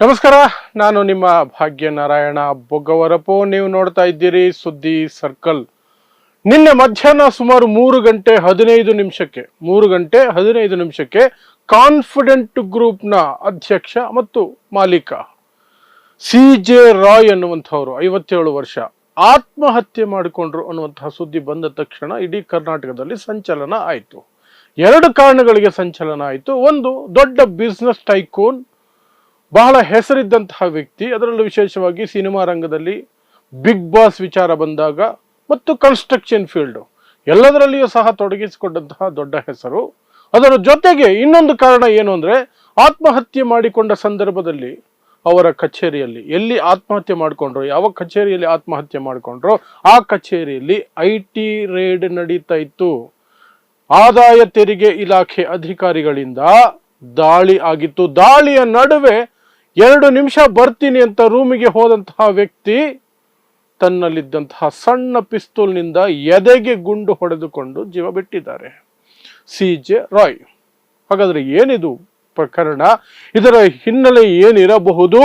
ನಮಸ್ಕಾರ, ನಾನು ನಿಮ್ಮ ಭಾಗ್ಯ ನಾರಾಯಣ ಬೊಗ್ಗವರಪು. ನೀವು ನೋಡ್ತಾ ಇದ್ದೀರಿ ಸುದ್ದಿ ಸರ್ಕಲ್. ನಿನ್ನೆ ಮಧ್ಯಾಹ್ನ ಸುಮಾರು ಮೂರು ಗಂಟೆ ಹದಿನೈದು ನಿಮಿಷಕ್ಕೆ, ಮೂರು ಗಂಟೆ ಹದಿನೈದು ನಿಮಿಷಕ್ಕೆ ಕಾನ್ಫಿಡೆಂಟ್ ಗ್ರೂಪ್ನ ಅಧ್ಯಕ್ಷ ಮತ್ತು ಮಾಲೀಕ ಸಿ ಜೆ ರಾಯ್ ಅನ್ನುವಂಥವ್ರು, ಐವತ್ತೇಳು ವರ್ಷ, ಆತ್ಮಹತ್ಯೆ ಮಾಡಿಕೊಂಡ್ರು ಅನ್ನುವಂತಹ ಸುದ್ದಿ ಬಂದ ತಕ್ಷಣ ಇಡೀ ಕರ್ನಾಟಕದಲ್ಲಿ ಸಂಚಲನ ಆಯಿತು. ಎರಡು ಕಾರಣಗಳಿಗೆ ಸಂಚಲನ ಆಯಿತು. ಒಂದು ದೊಡ್ಡ ಬಿಸ್ನೆಸ್ ಟೈಕೋನ್ ಬಹಳ ಹೆಸರಿದ್ದಂತಹ ವ್ಯಕ್ತಿ. ಅದರಲ್ಲೂ ವಿಶೇಷವಾಗಿ ಸಿನಿಮಾ ರಂಗದಲ್ಲಿ ಬಿಗ್ ಬಾಸ್ ವಿಚಾರ ಬಂದಾಗ ಮತ್ತು ಕನ್ಸ್ಟ್ರಕ್ಷನ್ ಫೀಲ್ಡು ಎಲ್ಲದರಲ್ಲಿಯೂ ಸಹ ತೊಡಗಿಸಿಕೊಂಡಂತಹ ದೊಡ್ಡ ಹೆಸರು. ಅದರ ಜೊತೆಗೆ ಇನ್ನೊಂದು ಕಾರಣ ಏನು ಅಂದರೆ ಆತ್ಮಹತ್ಯೆ ಮಾಡಿಕೊಂಡ ಸಂದರ್ಭದಲ್ಲಿ ಅವರ ಕಚೇರಿಯಲ್ಲಿ ಎಲ್ಲಿ ಆತ್ಮಹತ್ಯೆ ಮಾಡಿಕೊಂಡ್ರು, ಯಾವ ಕಚೇರಿಯಲ್ಲಿ ಆತ್ಮಹತ್ಯೆ ಮಾಡಿಕೊಂಡ್ರು, ಆ ಕಚೇರಿಯಲ್ಲಿ ಐ ಟಿ ರೇಡ್ ನಡೀತಾ ಇತ್ತು. ಆದಾಯ ತೆರಿಗೆ ಇಲಾಖೆ ಅಧಿಕಾರಿಗಳಿಂದ ದಾಳಿ ಆಗಿತ್ತು. ದಾಳಿಯ ನಡುವೆ ಎರಡು ನಿಮಿಷ ಬರ್ತೀನಿ ಅಂತ ರೂಮಿಗೆ ಹೋದಂತಹ ವ್ಯಕ್ತಿ ತನ್ನಲ್ಲಿದ್ದಂತಹ ಸಣ್ಣ ಪಿಸ್ತೂಲ್ನಿಂದ ಎದೆಗೆ ಗುಂಡು ಹೊಡೆದುಕೊಂಡು ಜೀವ ಬಿಟ್ಟಿದ್ದಾರೆ. C J Roy. ಹಾಗಾದ್ರೆ ಏನಿದು ಪ್ರಕರಣ? ಇದರ ಹಿನ್ನೆಲೆ ಏನಿರಬಹುದು?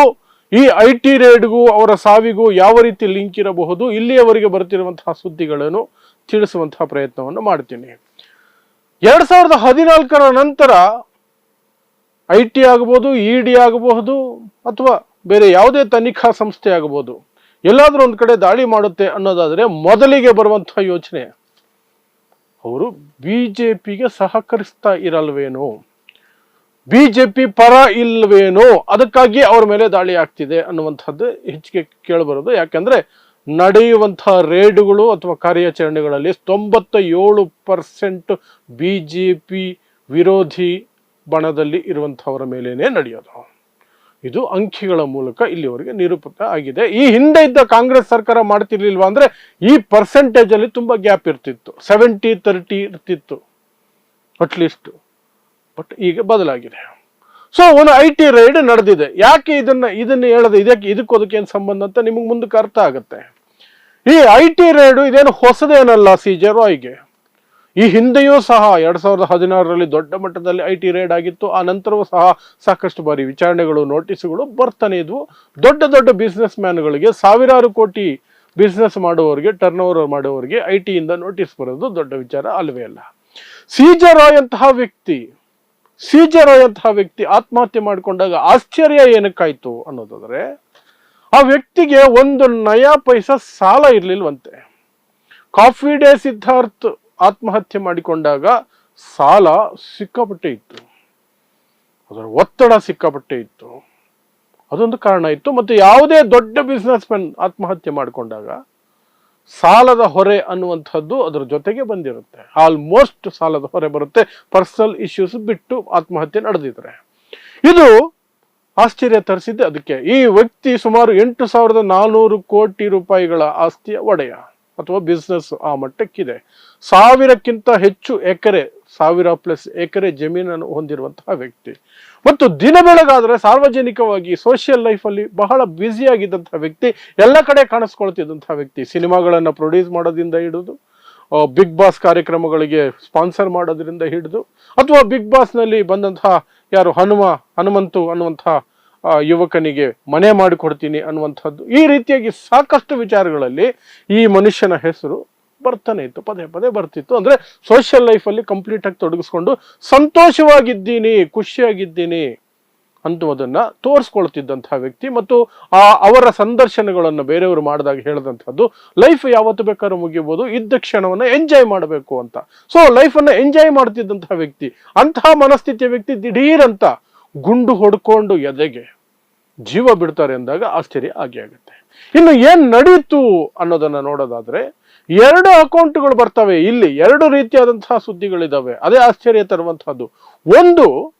ಈ ಐ ಟಿ ರೇಡ್ಗೂ ಅವರ ಸಾವಿಗೂ ಯಾವ ರೀತಿ ಲಿಂಕ್ ಇರಬಹುದು? ಇಲ್ಲಿಯವರೆಗೆ ಬರ್ತಿರುವಂತಹ ಸುದ್ದಿಗಳನ್ನು ತಿಳಿಸುವಂತಹ ಪ್ರಯತ್ನವನ್ನು ಮಾಡ್ತೀನಿ. ಎರಡ್ ಸಾವಿರದ ಹದಿನಾಲ್ಕರ ನಂತರ ಐ ಟಿ ಆಗಬಹುದು ಇ ಡಿ ಆಗಬಹುದು, ಅಥವಾ ಬೇರೆ ಯಾವುದೇ ತನಿಖಾ ಸಂಸ್ಥೆ ಆಗಬಹುದು. ಎಲ್ಲಾದರೂ ಒಂದು ಕಡೆ ದಾಳಿ ಮಾಡುತ್ತೆ ಅನ್ನೋದಾದರೆ ಮೊದಲಿಗೆ ಬರುವಂತಹ ಯೋಚನೆ. ಅವರು ಬಿ ಜೆ ಪಿಗೆ ಸಹಕರಿಸ್ತಾ ಇರಲ್ವೇನೋ? ಪಿ ಪರ ಇಲ್ವೇನೋ? ಅದಕ್ಕಾಗಿ ಅವ್ರ ಮೇಲೆ ದಾಳಿ ಆಗ್ತಿದೆ ಅನ್ನುವಂಥದ್ದು ಹೆಚ್ಚಿಗೆ ಕೇಳಬರೋದು. ಯಾಕೆಂದರೆ ನಡೆಯುವಂತಹ ರೇಡುಗಳು ಅಥವಾ ಕಾರ್ಯಾಚರಣೆಗಳಲ್ಲಿ ತೊಂಬತ್ತ ಏಳು ಪರ್ಸೆಂಟ್ ಪಿ ವಿರೋಧಿ ಬಣದಲ್ಲಿ ಇರುವಂಥವರ ಮೇಲೇನೆ ನಡೆಯೋದು. ಇದು ಅಂಕಿಗಳ ಮೂಲಕ ಇಲ್ಲಿವರೆಗೆ ನಿರೂಪಕ ಆಗಿದೆ. ಈ ಹಿಂದೆ ಇದ್ದ ಕಾಂಗ್ರೆಸ್ ಸರ್ಕಾರ ಮಾಡ್ತಿರ್ಲಿಲ್ವಾ ಅಂದ್ರೆ ಈ ಪರ್ಸೆಂಟೇಜ್ ಅಲ್ಲಿ ತುಂಬಾ ಗ್ಯಾಪ್ ಇರ್ತಿತ್ತು. ಸೆವೆಂಟಿ ತರ್ಟಿ ಇರ್ತಿತ್ತು. ಅಟ್ಲೀಸ್ಟ್ ಬಟ್ ಈಗ ಬದಲಾಗಿದೆ. ಸೊ ಒಂದು ಐ ಟಿ ರೈಡ್ ನಡೆದಿದೆ. ಯಾಕೆ ಇದನ್ನ ಇದನ್ನ ಹೇಳದೆ? ಇದಕ್ಕೆ ಇದಕ್ಕೆ ಏನು ಸಂಬಂಧ ಅಂತ ನಿಮಗೆ ಮುಂದಕ್ಕೆ ಅರ್ಥ ಆಗುತ್ತೆ. ಈ ಐ ಟಿ ರೈಡು ಇದೇನು ಹೊಸದೇನಲ್ಲ ಸಿ ಜೆ ಈ ಹಿಂದೆಯೂ ಸಹ ಎರಡ್ ಸಾವಿರದ ಹದಿನಾರರಲ್ಲಿ ದೊಡ್ಡ ಮಟ್ಟದಲ್ಲಿ ಐ ಟಿ ರೇಡ್ ಆಗಿತ್ತು. ಆ ನಂತರವೂ ಸಹ ಸಾಕಷ್ಟು ಬಾರಿ ವಿಚಾರಣೆಗಳು, ನೋಟಿಸ್ಗಳು ಬರ್ತಾನೆ ಇದ್ವು. ದೊಡ್ಡ ದೊಡ್ಡ ಬಿಸ್ನೆಸ್ ಮ್ಯಾನ್ಗಳಿಗೆ ಸಾವಿರಾರು ಕೋಟಿ ಬಿಸ್ನೆಸ್ ಮಾಡುವವರಿಗೆ ಟರ್ನ್ ಓವರ್ ಮಾಡುವವರಿಗೆ ಐ ಟಿಯಿಂದ ನೋಟಿಸ್ ಬರೋದು ದೊಡ್ಡ ವಿಚಾರ ಅಲ್ವೇ ಅಲ್ಲ. ಸೀಜರ್ ಅಂತಹ ವ್ಯಕ್ತಿ ಸೀಜರ್ ಅಂತಹ ವ್ಯಕ್ತಿ ಆತ್ಮಹತ್ಯೆ ಮಾಡಿಕೊಂಡಾಗ ಆಶ್ಚರ್ಯ ಏನಕ್ಕಾಯ್ತು ಅನ್ನೋದಾದ್ರೆ, ಆ ವ್ಯಕ್ತಿಗೆ ಒಂದು ನಯಾ ಪೈಸಾ ಸಾಲ ಇರ್ಲಿಲ್ವಂತೆ. ಕಾಫಿ ಡೇ ಸಿದ್ಧಾರ್ಥ್ ಆತ್ಮಹತ್ಯೆ ಮಾಡಿಕೊಂಡಾಗ ಸಾಲ ಸಿಕ್ಕಾಪಟ್ಟೆ ಇತ್ತು ಅದರ ಒತ್ತಡ ಸಿಕ್ಕಾಪಟ್ಟೆ ಇತ್ತು ಅದೊಂದು ಕಾರಣ ಇತ್ತು. ಮತ್ತೆ ಯಾವುದೇ ದೊಡ್ಡ ಬಿಸ್ನೆಸ್ ಮ್ಯಾನ್ ಆತ್ಮಹತ್ಯೆ ಮಾಡಿಕೊಂಡಾಗ ಸಾಲದ ಹೊರೆ ಅನ್ನುವಂಥದ್ದು ಅದರ ಜೊತೆಗೆ ಬಂದಿರುತ್ತೆ. ಆಲ್ಮೋಸ್ಟ್ ಸಾಲದ ಹೊರೆ ಬರುತ್ತೆ. ಪರ್ಸನಲ್ ಇಶ್ಯೂಸ್ ಬಿಟ್ಟು ಆತ್ಮಹತ್ಯೆ ನಡೆದಿದ್ರೆ. ಇದು ಆಶ್ಚರ್ಯ ತರಿಸಿದ್ದೆ ಅದಕ್ಕೆ ಈ ವ್ಯಕ್ತಿ ಸುಮಾರು ಎಂಟು ಸಾವಿರದ ನಾನೂರು ಕೋಟಿ ರೂಪಾಯಿಗಳ ಆಸ್ತಿಯ ಒಡೆಯ. ಅಥವಾ ಬಿಸ್ನೆಸ್ ಆ ಮಟ್ಟಕ್ಕಿದೆ. ಸಾವಿರಕ್ಕಿಂತ ಹೆಚ್ಚು ಎಕರೆ, ಸಾವಿರ ಪ್ಲಸ್ ಎಕರೆ ಜಮೀನನ್ನು ಹೊಂದಿರುವಂತಹ ವ್ಯಕ್ತಿ. ಮತ್ತು ದಿನ ಬೆಳಗಾದ್ರೆ ಸಾರ್ವಜನಿಕವಾಗಿ ಸೋಷಿಯಲ್ ಲೈಫಲ್ಲಿ ಬಹಳ ಬ್ಯುಸಿಯಾಗಿದ್ದಂತಹ ವ್ಯಕ್ತಿ, ಎಲ್ಲ ಕಡೆ ಕಾಣಿಸ್ಕೊಳ್ತಿದ್ದಂಥ ವ್ಯಕ್ತಿ. ಸಿನಿಮಾಗಳನ್ನು ಪ್ರೊಡ್ಯೂಸ್ ಮಾಡೋದ್ರಿಂದ ಹಿಡಿದು ಬಿಗ್ ಬಾಸ್ ಕಾರ್ಯಕ್ರಮಗಳಿಗೆ ಸ್ಪಾನ್ಸರ್ ಮಾಡೋದ್ರಿಂದ ಹಿಡಿದು, ಅಥವಾ ಬಿಗ್ ಬಾಸ್ನಲ್ಲಿ ಬಂದಂತಹ ಯಾರು ಹನುಮ, ಹನುಮಂತು ಅನ್ನುವಂತಹ ಯುವಕನಿಗೆ ಮನೆ ಮಾಡಿಕೊಡ್ತೀನಿ ಅನ್ನುವಂಥದ್ದು ಈ ರೀತಿಯಾಗಿ ಸಾಕಷ್ಟು ವಿಚಾರಗಳಲ್ಲಿ ಈ ಮನುಷ್ಯನ ಹೆಸರು ಬರ್ತಾನೆ ಇತ್ತು, ಪದೇ ಪದೇ ಬರ್ತಿತ್ತು. ಅಂದರೆ ಸೋಷಿಯಲ್ ಲೈಫಲ್ಲಿ ಕಂಪ್ಲೀಟಾಗಿ ತೊಡಗಿಸ್ಕೊಂಡು ಸಂತೋಷವಾಗಿದ್ದೀನಿ, ಖುಷಿಯಾಗಿದ್ದೀನಿ ಅಂತುವುದನ್ನು ತೋರಿಸ್ಕೊಳ್ತಿದ್ದಂಥ ವ್ಯಕ್ತಿ ಮತ್ತು ಆ ಅವರ ಸಂದರ್ಶನಗಳನ್ನು ಬೇರೆಯವರು ಮಾಡಿದಾಗ ಹೇಳಿದಂಥದ್ದು ಲೈಫ್ ಯಾವತ್ತು ಬೇಕಾದ್ರೂ ಮುಗಿಬೋದು, ಇದ್ದ ಕ್ಷಣವನ್ನು ಎಂಜಾಯ್ ಮಾಡಬೇಕು ಅಂತ. ಸೊ ಲೈಫನ್ನು ಎಂಜಾಯ್ ಮಾಡ್ತಿದ್ದಂಥ ವ್ಯಕ್ತಿ, ಅಂತಹ ಮನಸ್ಥಿತಿಯ ವ್ಯಕ್ತಿ ದಿಢೀರಂತ ಗುಂಡು ಹೊಡ್ಕೊಂಡು ಎದೆಗೆ ಜೀವ ಬಿಡ್ತಾರೆ ಅಂದಾಗ ಆಶ್ಚರ್ಯ ಆಗಿ ಆಗುತ್ತೆ. ಇನ್ನು ಏನ್ ನಡೀತು ಅನ್ನೋದನ್ನ ನೋಡೋದಾದ್ರೆ ಎರಡು ಅಕೌಂಟ್ಗಳು ಬರ್ತವೆ. ಇಲ್ಲಿ ಎರಡು ರೀತಿಯಾದಂತಹ ಸುದ್ದಿಗಳಿದಾವೆ. ಅದೇ ಆಶ್ಚರ್ಯ ತರುವಂತಹದ್ದು. ಒಂದು,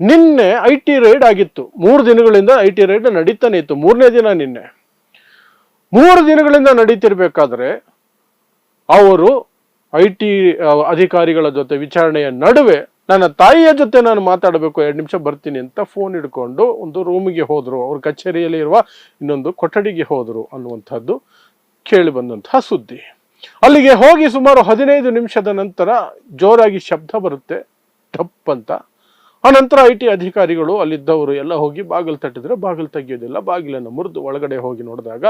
ನಿನ್ನೆ ಐ ಟಿ ರೈಡ್ ಆಗಿತ್ತು. ಮೂರು ದಿನಗಳಿಂದ ಐ ಟಿ ರೈಡ್ ನಡೀತಾನೆ ಇತ್ತು. ಮೂರನೇ ದಿನ ನಿನ್ನೆ. ಮೂರು ದಿನಗಳಿಂದ ನಡೀತಿರ್ಬೇಕಾದ್ರೆ ಅವರು ಐ ಟಿ ಅಧಿಕಾರಿಗಳ ಜೊತೆ ವಿಚಾರಣೆಯ ನಡುವೆ ನನ್ನ ತಾಯಿಯ ಜೊತೆ ನಾನು ಮಾತಾಡಬೇಕು, ಎರಡು ನಿಮಿಷ ಬರ್ತೀನಿ ಅಂತ ಫೋನ್ ಹಿಡ್ಕೊಂಡು ಒಂದು ರೂಮಿಗೆ ಹೋದರು. ಅವ್ರ ಕಚೇರಿಯಲ್ಲಿ ಇರುವ ಇನ್ನೊಂದು ಕೊಠಡಿಗೆ ಹೋದರು ಅನ್ನುವಂಥದ್ದು ಕೇಳಿ ಬಂದಂತಹ ಸುದ್ದಿ. ಅಲ್ಲಿಗೆ ಹೋಗಿ ಸುಮಾರು ಹದಿನೈದು ನಿಮಿಷದ ನಂತರ ಜೋರಾಗಿ ಶಬ್ದ ಬರುತ್ತೆ. ಟಪ್ ಅಂತ. ಅನಂತರ ಐ ಟಿ ಅಧಿಕಾರಿಗಳು ಅಲ್ಲಿದ್ದವರು ಎಲ್ಲ ಹೋಗಿ ಬಾಗಿಲು ತಟ್ಟಿದ್ರೆ ಬಾಗಿಲು ತೆಗೆಯೋದಿಲ್ಲ, ಬಾಗಿಲನ್ನು ಮುರಿದು ಒಳಗಡೆ ಹೋಗಿ ನೋಡಿದಾಗ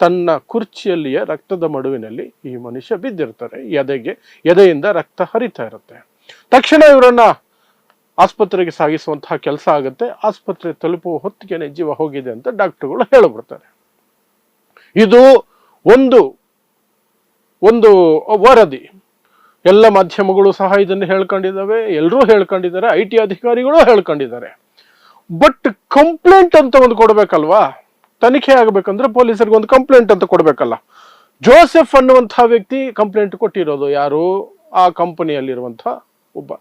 ತನ್ನ ಕುರ್ಚಿಯಲ್ಲಿಯೇ ರಕ್ತದ ಮಡುವಿನಲ್ಲಿ ಈ ಮನುಷ್ಯ ಬಿದ್ದಿರ್ತಾರೆ. ಎದೆಗೆ, ಎದೆಯಿಂದ ರಕ್ತ ಹರಿತಾ ಇರುತ್ತೆ. ತಕ್ಷಣ ಇವರನ್ನ ಆಸ್ಪತ್ರೆಗೆ ಸಾಗಿಸುವಂತಹ ಕೆಲಸ ಆಗುತ್ತೆ. ಆಸ್ಪತ್ರೆ ತಲುಪುವ ಹೊತ್ತಿಗೆನೆ ಜೀವ ಹೋಗಿದೆ ಅಂತ ಡಾಕ್ಟರ್ಗಳು ಹೇಳಿಬಿಡ್ತಾರೆ. ಇದು ಒಂದು ಒಂದು ವರದಿ. ಎಲ್ಲ ಮಾಧ್ಯಮಗಳು ಸಹ ಇದನ್ನು ಹೇಳ್ಕೊಂಡಿದ್ದಾವೆ. ಎಲ್ಲರೂ ಹೇಳ್ಕೊಂಡಿದ್ದಾರೆ. ಐ ಟಿ ಅಧಿಕಾರಿಗಳು ಹೇಳ್ಕೊಂಡಿದ್ದಾರೆ. ಬಟ್ ಕಂಪ್ಲೇಂಟ್ ಅಂತ ಒಂದು ಕೊಡ್ಬೇಕಲ್ವಾ? ತನಿಖೆ ಆಗಬೇಕಂದ್ರೆ ಪೊಲೀಸರಿಗೆ ಒಂದು ಕಂಪ್ಲೇಂಟ್ ಅಂತ ಕೊಡ್ಬೇಕಲ್ಲ. ಜೋಸೆಫ್ ಅನ್ನುವಂತಹ ವ್ಯಕ್ತಿ ಕಂಪ್ಲೇಂಟ್ ಕೊಟ್ಟಿರೋದು ಯಾರು? ಆ ಕಂಪನಿಯಲ್ಲಿರುವಂತಹ ಒಬ್ಬ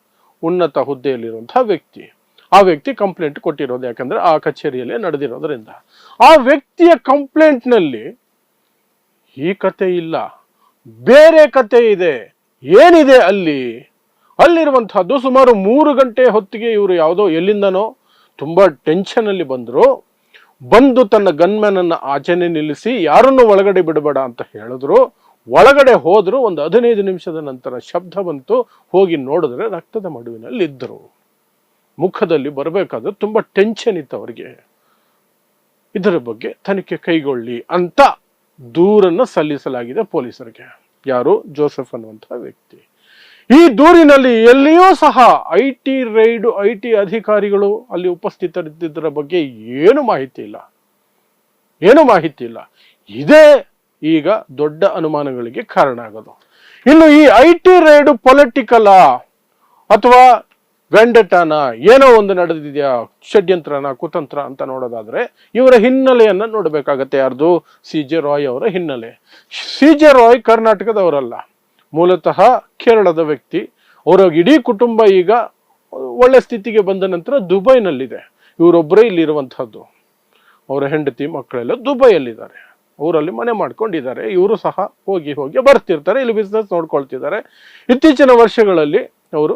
ಉನ್ನತ ಹುದ್ದೆಯಲ್ಲಿರುವಂತಹ ವ್ಯಕ್ತಿ. ಆ ವ್ಯಕ್ತಿ ಕಂಪ್ಲೇಂಟ್ ಕೊಟ್ಟಿರೋದು ಯಾಕಂದ್ರೆ ಆ ಕಚೇರಿಯಲ್ಲಿ ನಡೆದಿರೋದ್ರಿಂದ. ಆ ವ್ಯಕ್ತಿಯ ಕಂಪ್ಲೇಂಟ್ನಲ್ಲಿ ಈ ಕತೆ ಇಲ್ಲ. ಬೇರೆ ಕತೆ ಇದೆ. ಏನಿದೆ ಅಲ್ಲಿ? ಅಲ್ಲಿರುವಂತಹದ್ದು ಸುಮಾರು ಮೂರು ಗಂಟೆ ಹೊತ್ತಿಗೆ ಇವರು ಯಾವುದೋ ಎಲ್ಲಿಂದನೋ ತುಂಬಾ ಟೆನ್ಷನ್ ಅಲ್ಲಿ ಬಂದ್ರು. ಬಂದು ತನ್ನ ಗನ್ಮ್ಯಾನ್ ಅನ್ನ ಆಚೆನೆ ನಿಲ್ಲಿಸಿ, ಯಾರನ್ನು ಒಳಗಡೆ ಬಿಡಬೇಡ ಅಂತ ಹೇಳಿದ್ರು. ಒಳಗಡೆ ಹೋದ್ರು ಒಂದು ಹದಿನೈದು ನಿಮಿಷದ ನಂತರ ಶಬ್ದ ಬಂತು, ಹೋಗಿ ನೋಡಿದ್ರೆ ರಕ್ತದ ಮಡುವಿನಲ್ಲಿ ಇದ್ದರು ಮುಖದಲ್ಲಿ ಬರಬೇಕಾದ್ರೆ ತುಂಬಾ ಟೆನ್ಷನ್ ಇತ್ತು ಅವರಿಗೆ. ಇದರ ಬಗ್ಗೆ ತನಿಖೆ ಕೈಗೊಳ್ಳಿ ಅಂತ ದೂರನ್ನ ಸಲ್ಲಿಸಲಾಗಿದೆ ಪೊಲೀಸರಿಗೆ. ಯಾರು? ಜೋಸೆಫ್ ಅನ್ನುವಂತಹ ವ್ಯಕ್ತಿ. ಈ ದೂರಿನಲ್ಲಿ ಎಲ್ಲಿಯೂ ಸಹ I T raid I T ಅಧಿಕಾರಿಗಳು ಅಲ್ಲಿ ಉಪಸ್ಥಿತರಿದ್ದರ ಬಗ್ಗೆ ಏನು ಮಾಹಿತಿ ಇಲ್ಲ. ಏನು ಮಾಹಿತಿ ಇಲ್ಲ. ಇದೇ ಈಗ ದೊಡ್ಡ ಅನುಮಾನಗಳಿಗೆ ಕಾರಣ ಆಗೋದು. ಇನ್ನು ಈ ಐ ಟಿ ರೈಡ್ ಪೊಲಿಟಿಕಲ್ ಅಥವಾ ವೆಂಡಟಾನ ಏನೋ ಒಂದು ನಡೆದಿದೆಯಾ, ಷಡ್ಯಂತ್ರನ, ಕುತಂತ್ರ ಅಂತ ನೋಡೋದಾದ್ರೆ ಇವರ ಹಿನ್ನೆಲೆಯನ್ನ ನೋಡಬೇಕಾಗತ್ತೆ ಯಾರ್ದು? ಸಿ ಜೆ ರಾಯ್ ಅವರ ಹಿನ್ನೆಲೆ. ಸಿ ಜೆ ರಾಯ್ ಕರ್ನಾಟಕದವರಲ್ಲ. ಮೂಲತಃ ಕೇರಳದ ವ್ಯಕ್ತಿ. ಅವರ ಇಡೀ ಕುಟುಂಬ ಈಗ ಒಳ್ಳೆ ಸ್ಥಿತಿಗೆ ಬಂದ ನಂತರ ದುಬೈನಲ್ಲಿದೆ. ಇವರೊಬ್ಬರೇ ಇಲ್ಲಿರುವಂತಹದ್ದು ಅವರ ಹೆಂಡತಿ, ಮಕ್ಕಳೆಲ್ಲ ದುಬೈಯಲ್ಲಿದ್ದಾರೆ. ಅವರಲ್ಲಿ ಮನೆ ಮಾಡ್ಕೊಂಡಿದ್ದಾರೆ. ಇವರು ಸಹ ಹೋಗಿ ಹೋಗಿ ಬರ್ತಿರ್ತಾರೆ. ಇಲ್ಲಿ ಬಿಸ್ನೆಸ್ ನೋಡ್ಕೊಳ್ತಿದ್ದಾರೆ. ಇತ್ತೀಚಿನ ವರ್ಷಗಳಲ್ಲಿ ಅವರು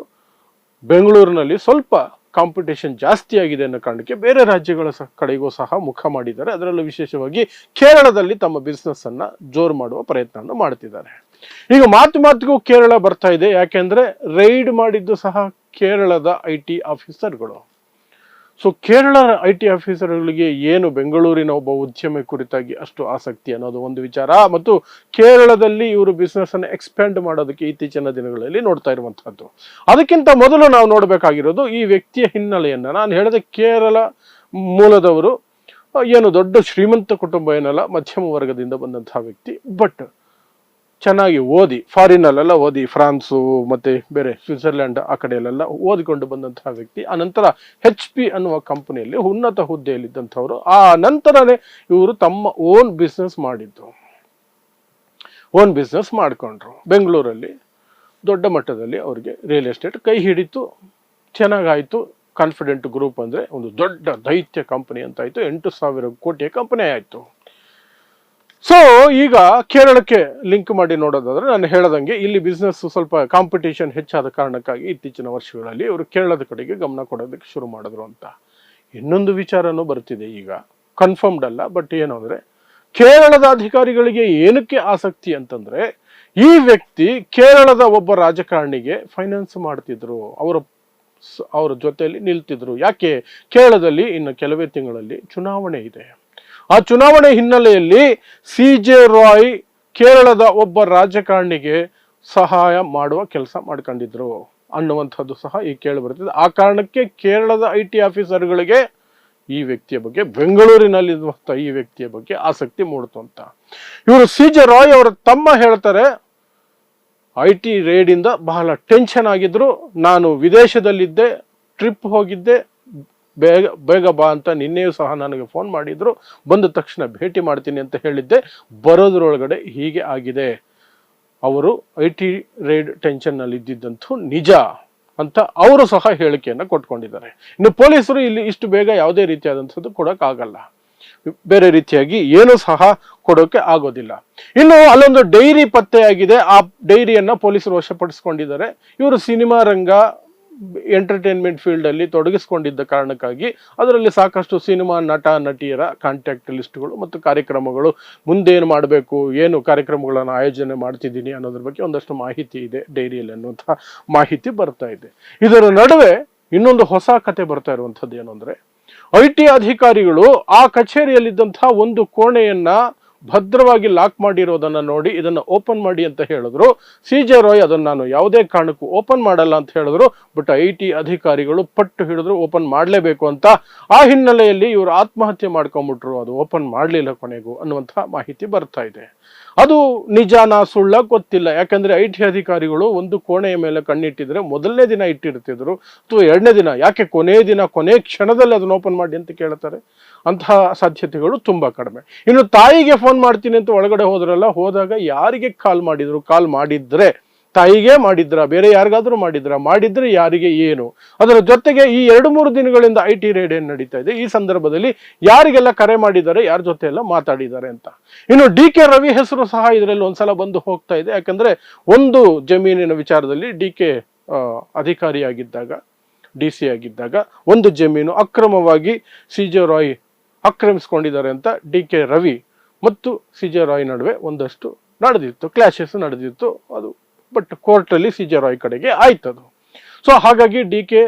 ಬೆಂಗಳೂರಿನಲ್ಲಿ ಸ್ವಲ್ಪ ಕಾಂಪಿಟೇಷನ್ ಜಾಸ್ತಿ ಆಗಿದೆ ಅನ್ನೋ ಕಾರಣಕ್ಕೆ ಬೇರೆ ರಾಜ್ಯಗಳ ಕಡೆಗೂ ಸಹ ಮುಖ ಮಾಡಿದ್ದಾರೆ. ಅದರಲ್ಲೂ ವಿಶೇಷವಾಗಿ ಕೇರಳದಲ್ಲಿ ತಮ್ಮ ಬಿಸ್ನೆಸ್ ಅನ್ನ ಜೋರು ಮಾಡುವ ಪ್ರಯತ್ನವನ್ನು ಮಾಡ್ತಿದ್ದಾರೆ. ಈಗ ಮಾತು ಮಾತಿಗೂ ಕೇರಳ ಬರ್ತಾ ಇದೆ. ಯಾಕೆಂದ್ರೆ ರೈಡ್ ಮಾಡಿದ್ದು ಸಹ ಕೇರಳದ ಐ ಟಿ ಆಫೀಸರ್ಗಳು ಸೊ ಕೇರಳ ಐ ಟಿ ಆಫೀಸರ್ಗಳಿಗೆ ಏನು ಬೆಂಗಳೂರಿನ ಒಬ್ಬ ಉದ್ಯಮಿ ಕುರಿತಾಗಿ ಅಷ್ಟು ಆಸಕ್ತಿ ಅನ್ನೋದು ಒಂದು ವಿಚಾರ. ಮತ್ತು ಕೇರಳದಲ್ಲಿ ಇವರು ಬಿಸ್ನೆಸ್ ಅನ್ನು ಎಕ್ಸ್ಪ್ಯಾಂಡ್ ಮಾಡೋದಕ್ಕೆ ಇತ್ತೀಚಿನ ದಿನಗಳಲ್ಲಿ ನೋಡ್ತಾ ಇರುವಂತಹದ್ದು. ಅದಕ್ಕಿಂತ ಮೊದಲು ನಾವು ನೋಡಬೇಕಾಗಿರೋದು ಈ ವ್ಯಕ್ತಿಯ ಹಿನ್ನೆಲೆಯನ್ನ. ನಾನು ಹೇಳಿದ ಕೇರಳ ಮೂಲದವರು ಏನು ದೊಡ್ಡ ಶ್ರೀಮಂತ ಕುಟುಂಬ ಏನಲ್ಲ, ಮಧ್ಯಮ ವರ್ಗದಿಂದ ಬಂದಂತಹ ವ್ಯಕ್ತಿ. ಬಟ್ ಚೆನ್ನಾಗಿ ಓದಿ ಫಾರಿನಲ್ಲೆಲ್ಲ ಓದಿ, ಫ್ರಾನ್ಸು ಮತ್ತೆ ಬೇರೆ ಸ್ವಿಟ್ಜರ್ಲ್ಯಾಂಡ್ ಆ ಕಡೆಯಲ್ಲೆಲ್ಲ ಓದಿಕೊಂಡು ಬಂದಂತಹ ವ್ಯಕ್ತಿ. ಆ ನಂತರ ಹೆಚ್ ಪಿ ಅನ್ನುವ ಕಂಪನಿಯಲ್ಲಿ ಉನ್ನತ ಹುದ್ದೆಯಲ್ಲಿದ್ದಂಥವರು. ಆ ನಂತರನೇ ಇವರು ತಮ್ಮ ಓನ್ ಬಿಸ್ನೆಸ್ ಮಾಡಿದ್ದು. ಓನ್ ಬಿಸ್ನೆಸ್ ಮಾಡಿಕೊಂಡ್ರು. ಬೆಂಗಳೂರಲ್ಲಿ ದೊಡ್ಡ ಮಟ್ಟದಲ್ಲಿ ಅವರಿಗೆ ರಿಯಲ್ ಎಸ್ಟೇಟ್ ಕೈ ಹಿಡಿತು. ಚೆನ್ನಾಗಾಯಿತು. ಕಾನ್ಫಿಡೆಂಟ್ ಗ್ರೂಪ್ ಅಂದ್ರೆ ಒಂದು ದೊಡ್ಡ ದೈತ್ಯ ಕಂಪನಿ ಅಂತಾಯಿತು ಎಂಟು ಸಾವಿರ ಕೋಟಿಯ ಕಂಪನಿ ಆಯ್ತು. ಸೊ ಈಗ ಕೇರಳಕ್ಕೆ ಲಿಂಕ್ ಮಾಡಿ ನೋಡೋದಾದ್ರೆ ನಾನು ಹೇಳದಂಗೆ ಇಲ್ಲಿ ಬಿಸ್ನೆಸ್ ಸ್ವಲ್ಪ ಕಾಂಪಿಟೇಷನ್ ಹೆಚ್ಚಾದ ಕಾರಣಕ್ಕಾಗಿ ಇತ್ತೀಚಿನ ವರ್ಷಗಳಲ್ಲಿ ಅವರು ಕೇರಳದ ಕಡೆಗೆ ಗಮನ ಕೊಡೋದಕ್ಕೆ ಶುರು ಮಾಡಿದ್ರು ಅಂತ. ಇನ್ನೊಂದು ವಿಚಾರನೂ ಬರ್ತಿದೆ ಈಗ. ಕನ್ಫರ್ಮ್ಡ್ ಅಲ್ಲ ಬಟ್ ಏನು ಕೇರಳದ ಅಧಿಕಾರಿಗಳಿಗೆ ಏನಕ್ಕೆ ಆಸಕ್ತಿ ಅಂತಂದ್ರೆ ಈ ವ್ಯಕ್ತಿ ಕೇರಳದ ಒಬ್ಬ ರಾಜಕಾರಣಿಗೆ ಫೈನಾನ್ಸ್ ಮಾಡ್ತಿದ್ರು. ಅವರ ಅವರ ಜೊತೆಯಲ್ಲಿ ನಿಲ್ತಿದ್ರು. ಯಾಕೆ? ಕೇರಳದಲ್ಲಿ ಇನ್ನು ಕೆಲವೇ ತಿಂಗಳಲ್ಲಿ ಚುನಾವಣೆ ಇದೆ. ಆ ಚುನಾವಣೆ ಹಿನ್ನೆಲೆಯಲ್ಲಿ ಸಿ ಜೆ ರಾಯ್ ಕೇರಳದ ಒಬ್ಬ ರಾಜಕಾರಣಿಗೆ ಸಹಾಯ ಮಾಡುವ ಕೆಲಸ ಮಾಡ್ಕೊಂಡಿದ್ರು ಅನ್ನುವಂಥದ್ದು ಸಹ ಈ ಕೇಳಿ ಬರ್ತಿದೆ ಆ ಕಾರಣಕ್ಕೆ ಕೇರಳದ ಐ ಟಿ ಆಫೀಸರ್ಗಳಿಗೆ ಈ ವ್ಯಕ್ತಿಯ ಬಗ್ಗೆ, ಬೆಂಗಳೂರಿನಲ್ಲಿರುವಂಥ ಈ ವ್ಯಕ್ತಿಯ ಬಗ್ಗೆ ಆಸಕ್ತಿ ಮೂಡ್ತು ಅಂತ. ಇವರು ಸಿ ಜೆ ರಾಯ್ ಅವರ ತಮ್ಮ ಹೇಳ್ತಾರೆ ಐ ಟಿ ರೇಡಿಂದ ಬಹಳ ಟೆನ್ಷನ್ ಆಗಿದ್ರು. ನಾನು ವಿದೇಶದಲ್ಲಿದ್ದೆ, ಟ್ರಿಪ್ ಹೋಗಿದ್ದೆ ಬೇಗ ಬೇಗ ಬಾ ಅಂತ ನಿನ್ನೆಯೂ ಸಹ ನನಗೆ ಫೋನ್ ಮಾಡಿದ್ರು. ಬಂದ ತಕ್ಷಣ ಭೇಟಿ ಮಾಡ್ತೀನಿ ಅಂತ ಹೇಳಿದ್ದೆ. ಬರೋದ್ರೊಳಗಡೆ ಹೀಗೆ ಆಗಿದೆ. ಅವರು ಐ ಟಿ ರೈಡ್ ಟೆನ್ಷನ್ನಲ್ಲಿ ಇದ್ದಿದ್ದಂತೂ ನಿಜ ಅಂತ ಅವರು ಸಹ ಹೇಳಿಕೆಯನ್ನು ಕೊಟ್ಕೊಂಡಿದ್ದಾರೆ. ಇನ್ನು ಪೊಲೀಸರು ಇಲ್ಲಿ ಇಷ್ಟು ಬೇಗ ಯಾವುದೇ ರೀತಿಯಾದಂಥದ್ದು ಕೊಡೋಕ್ಕಾಗಲ್ಲ. ಬೇರೆ ರೀತಿಯಾಗಿ ಏನು ಸಹ ಕೊಡೋಕೆ ಆಗೋದಿಲ್ಲ. ಇನ್ನು ಅಲ್ಲೊಂದು ಡೈರಿ ಪತ್ತೆಯಾಗಿದೆ. ಆ ಡೈರಿಯನ್ನ ಪೊಲೀಸರು ವಶಪಡಿಸಿಕೊಂಡಿದ್ದಾರೆ. ಇವರು ಸಿನಿಮಾ ರಂಗ ಎಂಟರ್ಟೈನ್ಮೆಂಟ್ ಫೀಲ್ಡ್ ಅಲ್ಲಿ ತೊಡಗಿಸಿಕೊಂಡಿದ್ದ ಕಾರಣಕ್ಕಾಗಿ ಅದರಲ್ಲಿ ಸಾಕಷ್ಟು ಸಿನಿಮಾ ನಟ, ನಟಿಯರ ಕಾಂಟ್ಯಾಕ್ಟ್ ಲಿಸ್ಟ್ಗಳು ಮತ್ತು ಕಾರ್ಯಕ್ರಮಗಳು ಮುಂದೇನು ಮಾಡಬೇಕು, ಏನು ಕಾರ್ಯಕ್ರಮಗಳನ್ನು ಆಯೋಜನೆ ಮಾಡ್ತಿದ್ದೀನಿ ಅನ್ನೋದ್ರ ಬಗ್ಗೆ ಒಂದಷ್ಟು ಮಾಹಿತಿ ಇದೆ, ಡೈರಿಯಲ್ಲಿ ಅನ್ನುವಂಥ ಮಾಹಿತಿ ಬರ್ತಾ ಇದೆ. ಇದರ ನಡುವೆ ಇನ್ನೊಂದು ಹೊಸ ಕತೆ ಬರ್ತಾ ಇರುವಂಥದ್ದು ಏನು ಅಂದರೆ, ಐ ಟಿ ಅಧಿಕಾರಿಗಳು ಆ ಕಚೇರಿಯಲ್ಲಿದ್ದಂಥ ಒಂದು ಕೋಣೆಯನ್ನ ಭದ್ರವಾಗಿ ಲಾಕ್ ಮಾಡಿರೋದನ್ನ ನೋಡಿ ಇದನ್ನ ಓಪನ್ ಮಾಡಿ ಅಂತ ಹೇಳಿದ್ರು. ಸಿ ಜೆ ರಾಯ್ ಅದನ್ನ ನಾನು ಯಾವುದೇ ಕಾರಣಕ್ಕೂ ಓಪನ್ ಮಾಡಲ್ಲ ಅಂತ ಹೇಳಿದ್ರು. ಬಟ್ ಐ ಟಿ ಅಧಿಕಾರಿಗಳು ಪಟ್ಟು ಹಿಡಿದ್ರು ಓಪನ್ ಮಾಡಲೇಬೇಕು ಅಂತ. ಆ ಹಿನ್ನೆಲೆಯಲ್ಲಿ ಇವರು ಆತ್ಮಹತ್ಯೆ ಮಾಡ್ಕೊಂಡ್ಬಿಟ್ರು ಅದು ಓಪನ್ ಮಾಡಲಿಲ್ಲ ಕೊನೆಗೂ ಅನ್ನುವಂತಹ ಮಾಹಿತಿ ಬರ್ತಾ ಇದೆ. ಅದು ನಿಜಾನ ಸುಳ್ಳ ಗೊತ್ತಿಲ್ಲ. ಯಾಕಂದ್ರೆ ಐ ಟಿ ಅಧಿಕಾರಿಗಳು ಒಂದು ಕೋಣೆಯ ಮೇಲೆ ಕಣ್ಣಿಟ್ಟಿದ್ರೆ ಮೊದಲನೇ ದಿನ ಇಟ್ಟಿರ್ತಿದ್ರು. ಅಥವಾ ಎರಡನೇ ದಿನ, ಯಾಕೆ ಕೊನೆ ದಿನ, ಕೊನೆ ಕ್ಷಣದಲ್ಲಿ ಅದನ್ನ ಓಪನ್ ಮಾಡಿ ಅಂತ ಕೇಳ್ತಾರೆ. ಅಂತಹ ಸಾಧ್ಯತೆಗಳು ತುಂಬಾ ಕಡಿಮೆ. ಇನ್ನು ತಾಯಿಗೆ ಫೋನ್ ಮಾಡ್ತೀನಿ ಅಂತ ಒಳಗಡೆ ಹೋದ್ರಲ್ಲ, ಹೋದಾಗ ಯಾರಿಗೆ ಕಾಲ್ ಮಾಡಿದ್ರು ಕಾಲ್ ಮಾಡಿದ್ರೆ? ತಾಯಿಗೆ ಮಾಡಿದ್ರ, ಬೇರೆ ಯಾರಿಗಾದ್ರೂ ಮಾಡಿದ್ರ, ಮಾಡಿದ್ರೆ ಯಾರಿಗೆ ಏನು? ಅದರ ಜೊತೆಗೆ ಈ ಎರಡು ಮೂರು ದಿನಗಳಿಂದ ಐ ಟಿ ರೇಡ್ ಏನು ನಡೀತಾ ಇದೆ? ಈ ಸಂದರ್ಭದಲ್ಲಿ ಯಾರಿಗೆಲ್ಲ ಕರೆ ಮಾಡಿದ್ದಾರೆ, ಯಾರ ಜೊತೆ ಎಲ್ಲ ಮಾತಾಡಿದ್ದಾರೆ ಅಂತ. ಇನ್ನು ಡಿ ಕೆ ರವಿ ಹೆಸರು ಸಹ ಇದರಲ್ಲಿ ಒಂದ್ಸಲ ಬಂದು ಹೋಗ್ತಾ ಇದೆ. ಯಾಕಂದ್ರೆ ಒಂದು ಜಮೀನಿನ ವಿಚಾರದಲ್ಲಿ ಡಿ ಕೆ ಅಧಿಕಾರಿಯಾಗಿದ್ದಾಗ, ಡಿ ಸಿ ಆಗಿದ್ದಾಗ ಒಂದು ಜಮೀನು ಅಕ್ರಮವಾಗಿ ಸಿ ಜೆ ರಾಯ್ ಆಕ್ರಮಿಸ್ಕೊಂಡಿದ್ದಾರೆ ಅಂತ ಡಿ ಕೆ ರವಿ ಮತ್ತು ಸಿ ಜೆ ರಾಯ್ ನಡುವೆ ಒಂದಷ್ಟು ನಡೆದಿತ್ತು ಕ್ಲಾಶಸ್ ನಡೆದಿತ್ತು. ಅದು ಬಟ್ ಕೋರ್ಟಲ್ಲಿ ಸಿ ಜೆ ರಾಯ್ ಕಡೆಗೆ ಆಯ್ತದು. ಸೊ ಹಾಗಾಗಿ ಡಿ ಕೆ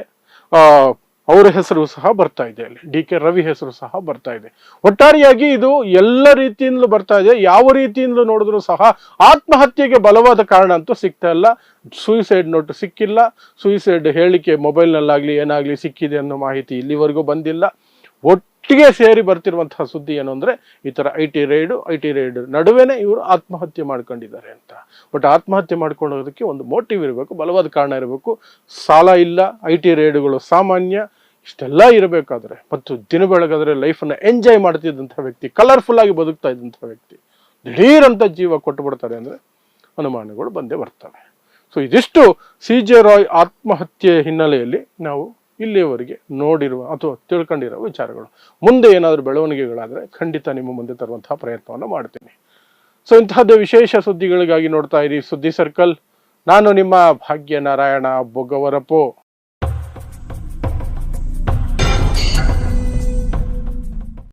ಅವರ ಹೆಸರು ಸಹ ಬರ್ತಾ ಇದೆ ಅಲ್ಲಿ. ಡಿ ಕೆ ರವಿ ಹೆಸರು ಸಹ ಬರ್ತಾ ಇದೆ. ಒಟ್ಟಾರೆಯಾಗಿ ಇದು ಎಲ್ಲ ರೀತಿಯಿಂದಲೂ ಬರ್ತಾ ಇದೆ. ಯಾವ ರೀತಿಯಿಂದಲೂ ನೋಡಿದ್ರು ಸಹ ಆತ್ಮಹತ್ಯೆಗೆ ಬಲವಾದ ಕಾರಣ ಅಂತೂ ಸಿಗ್ತಾ ಇಲ್ಲ. ಸೂಯಿಸೈಡ್ ನೋಟ್ ಸಿಕ್ಕಿಲ್ಲ. ಸೂಯಿಸೈಡ್ ಹೇಳಿಕೆ ಮೊಬೈಲ್ನಲ್ಲಾಗ್ಲಿ ಏನಾಗ್ಲಿ ಸಿಕ್ಕಿದೆ ಅನ್ನೋ ಮಾಹಿತಿ ಇಲ್ಲಿವರೆಗೂ ಬಂದಿಲ್ಲ. ಒಟ್ಟಿಗೆ ಸೇರಿ ಬರ್ತಿರುವಂತಹ ಸುದ್ದಿ ಏನು ಅಂದ್ರೆ, ಈ ತರ I T raid I T raid ನಡುವೆನೆ ಇವರು ಆತ್ಮಹತ್ಯೆ ಮಾಡ್ಕೊಂಡಿದ್ದಾರೆ ಅಂತ. ಬಟ್ ಆತ್ಮಹತ್ಯೆ ಮಾಡ್ಕೊಳ್ಳೋದಕ್ಕೆ ಒಂದು ಮೋಟಿವ್ ಇರಬೇಕು, ಬಲವಾದ ಕಾರಣ ಇರಬೇಕು. ಸಾಲ ಇಲ್ಲ ಐ ಟಿ ರೈಡುಗಳು ಸಾಮಾನ್ಯ, ಇಷ್ಟೆಲ್ಲ ಇರಬೇಕಾದ್ರೆ, ಮತ್ತು ದಿನ ಬೆಳಗಾದ್ರೆ ಲೈಫನ್ನು ಎಂಜಾಯ್ ಮಾಡ್ತಿದ್ದಂಥ ವ್ಯಕ್ತಿ ಕಲರ್ಫುಲ್ ಆಗಿ ಬದುಕ್ತಾ ಇದ್ದಂಥ ವ್ಯಕ್ತಿ, ದಿಢೀರಂತ ಜೀವ ಕೊಟ್ಟು ಬಿಡ್ತಾರೆ ಅಂದ್ರೆ ಅನುಮಾನಗಳು ಬಂದೇ ಬರ್ತವೆ. ಸೊ ಇದಿಷ್ಟು ಸಿ ಜೆ ರಾಯ್ ಆತ್ಮಹತ್ಯೆ ಹಿನ್ನೆಲೆಯಲ್ಲಿ ನಾವು ಇಲ್ಲಿಯವರೆಗೆ ನೋಡಿರುವ ಅಥವಾ ತಿಳ್ಕೊಂಡಿರೋ ವಿಚಾರಗಳು. ಮುಂದೆ ಏನಾದರೂ ಬೆಳವಣಿಗೆಗಳಾದರೆ ಖಂಡಿತ ನಿಮ್ಮ ಮುಂದೆ ತರುವಂತಹ ಪ್ರಯತ್ನವನ್ನು ಮಾಡ್ತೀನಿ ಸೊ ಇಂತಹದ್ದೇ ವಿಶೇಷ ಸುದ್ದಿಗಳಿಗಾಗಿ ನೋಡ್ತಾ ಇರಿ. ಸುದ್ದಿ ಸರ್ಕಲ್. ನಾನು ನಿಮ್ಮ ಭಾಗ್ಯ ನಾರಾಯಣ ಬೊಗವರಪೋ